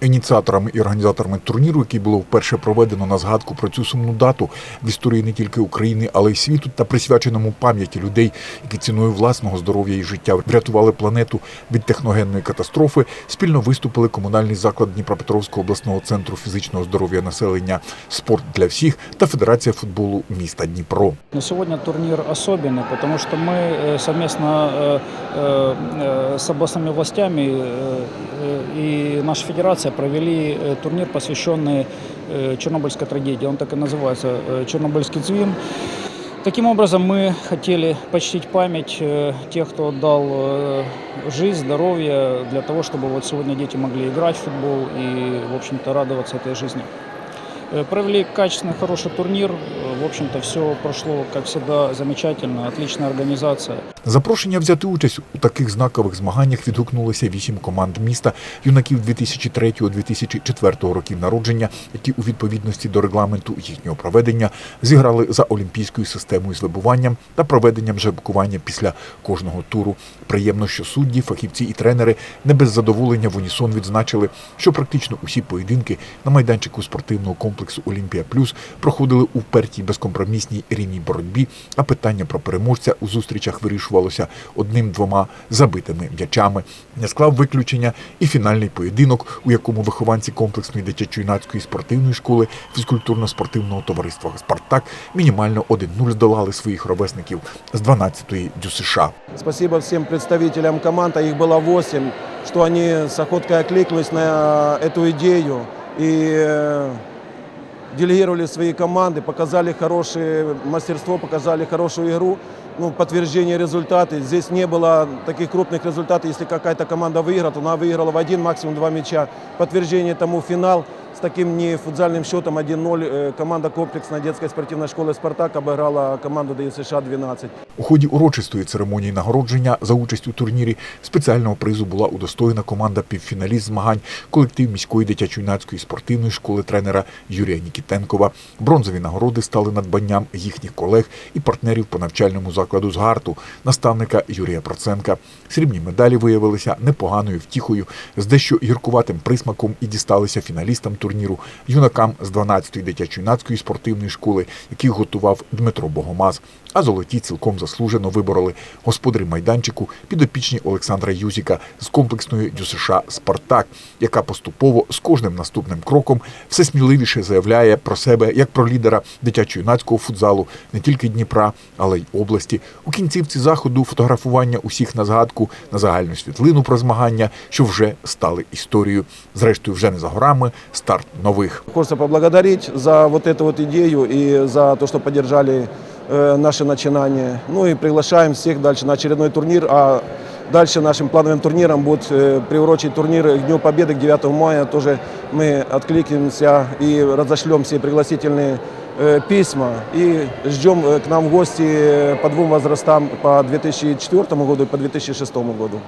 Ініціаторами і організаторами турніру, який було вперше проведено на згадку про цю сумну дату в історії не тільки України, але й світу, та присвяченому пам'яті людей, які ціною власного здоров'я і життя врятували планету від техногенної катастрофи, спільно виступили комунальний заклад Дніпропетровського обласного центру фізичного здоров'я населення «Спорт для всіх» та Федерація футболу міста Дніпро. Но сегодня турнир особенный, потому что мы э, совместно э, э, э, с областными властями э, э, и наша федерация провели э, турнир, посвященный э, Чернобыльской трагедии. Он так и называется э, «Чернобыльский цвин». Таким образом, мы хотели почтить память э, тех, кто отдал э, жизнь, здоровье для того, чтобы вот сегодня дети могли играть в футбол и, в общем-то, радоваться этой жизни. Э, Провели качественный, хороший турнир. Э, В общем-то, все прошло, как всегда, замечательно. Отличная организация. Запрошення взяти участь у таких знакових змаганнях відгукнулося вісім команд міста юнаків 2003-2004 років народження, які у відповідності до регламенту їхнього проведення зіграли за олімпійською системою з вибуванням та проведенням жеребкування після кожного туру. Приємно, що судді, фахівці і тренери не без задоволення в унісон відзначили, що практично усі поєдинки на майданчику спортивного комплексу Олімпія Плюс проходили у впертій безкомпромісній рівній боротьбі, а питання про переможця у зустрічах вирішувалося одним-двома забитими м'ячами. Не склав виключення і фінальний поєдинок, у якому вихованці комплексної дитячо-юнацької спортивної школи фізкультурно-спортивного товариства Спартак мінімально 1-0 здолали своїх ровесників з 12-ї ДЮСШ. Спасибо всем представителям команд, а их было 8, что они с охоткой откликнулись на эту идею и э, делегировали свои команды, показали хорошее мастерство, показали хорошую игру. Ну, подтверждение результата. Здесь не было таких крупных результатов. Если какая-то команда выиграла, то она выиграла в один, максимум два мяча. Подтверждение тому финал с таким не футзальным счетом 1-0. Э, Команда комплексной детской спортивной школы «Спартак» обыграла команду ДЮСШ 12. У ході урочистої церемонії нагородження за участь у турнірі спеціального призу була удостоєна команда півфіналіст змагань, колектив міської дитячо-юнацької спортивної школи тренера Юрія Нікітенкова. Бронзові нагороди стали надбанням їхніх колег і партнерів по навчальному закладу з гарту, наставника Юрія Проценка. Срібні медалі виявилися непоганою втіхою з дещо гіркуватим присмаком і дісталися фіналістам турніру юнакам з 12-ї дитячо-юнацької спортивної школи, яких готував Дмитро Богомаз. А золоті цілком заслужено вибороли господарі майданчику підопічні Олександра Юзіка з комплексної ДЮСШ Спартак, яка поступово з кожним наступним кроком все сміливіше заявляє про себе як про лідера дитячо-юнацького футзалу не тільки Дніпра, але й області. У кінцівці заходу фотографування усіх на згадку на загальну світлину про змагання, що вже стали історією. Зрештою, вже не за горами старт нових. Хочется поблагодарить за вот эту вот идею и за то, что поддержали э, наши начинания. Ну и приглашаем всех дальше на очередной турнир. А дальше нашим плановым турниром будет э, приурочить турнир к Дню Победы, к 9 мая. Тоже мы откликнемся и разошлем все пригласительные э, письма. И ждем к нам гости по двум возрастам, по 2004 году и по 2006 году.